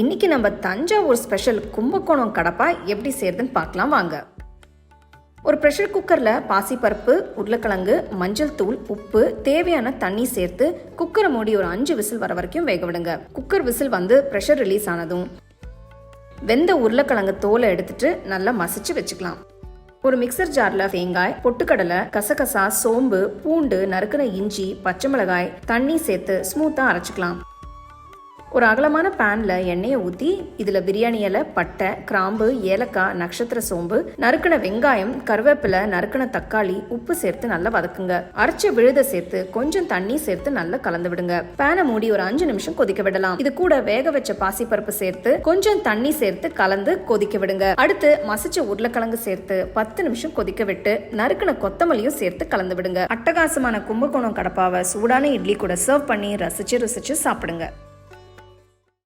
இன்னைக்கு நம்ம தஞ்சாவூர் ஸ்பெஷல் கும்பகோணம் கடப்பா எப்படி செய்யறதுன்னு பார்க்கலாம் வாங்க. ஒரு ப்ரெஷர் குக்கரில் பாசிப்பருப்பு உருளைக்கிழங்கு மஞ்சள் தூள் உப்பு தேவையான தண்ணி சேர்த்து குக்கரை மூடி ஒரு அஞ்சு விசில் வர வரைக்கும் வேக விடுங்க. குக்கர் விசில் வந்து ப்ரெஷர் ரிலீஸ் ஆனதும் வெந்த உருளைக்கிழங்கு தோலை எடுத்துட்டு நல்லா மசிச்சு வச்சுக்கலாம். ஒரு மிக்சர் ஜாரில் தேங்காய் பொட்டுக்கடலை கசகசா சோம்பு பூண்டு நறுக்கின இஞ்சி பச்சை மிளகாய் தண்ணி சேர்த்து ஸ்மூத்தாக அரைச்சிக்கலாம். ஒரு அகலமான பேனில் எண்ணெயை ஊற்றி இதில் பிரியாணி இலை பட்டை கிராம்பு ஏலக்காய் நட்சத்திர சோம்பு நறுக்கின வெங்காயம் கருவேப்பிலை நறுக்கின தக்காளி உப்பு சேர்த்து நல்லா வதக்குங்க. அரைச்ச விழுத சேர்த்து கொஞ்சம் தண்ணி சேர்த்து நல்லா கலந்து விடுங்க. பேனை மூடி ஒரு அஞ்சு நிமிஷம் கொதிக்க விடலாம். இது கூட வேக வச்ச பாசிப்பருப்பு சேர்த்து கொஞ்சம் தண்ணி சேர்த்து கலந்து கொதிக்க விடுங்க. அடுத்து மசிச்ச உருளைக்கிழங்கு சேர்த்து பத்து நிமிஷம் கொதிக்க விட்டு நறுக்கின கொத்தமல்லியும் சேர்த்து கலந்து விடுங்க. அட்டகாசமான கும்பகோணம் கடப்பாவை சூடான இட்லி கூட சர்வ் பண்ணி ரசிச்சு ருசிச்சு சாப்பிடுங்க.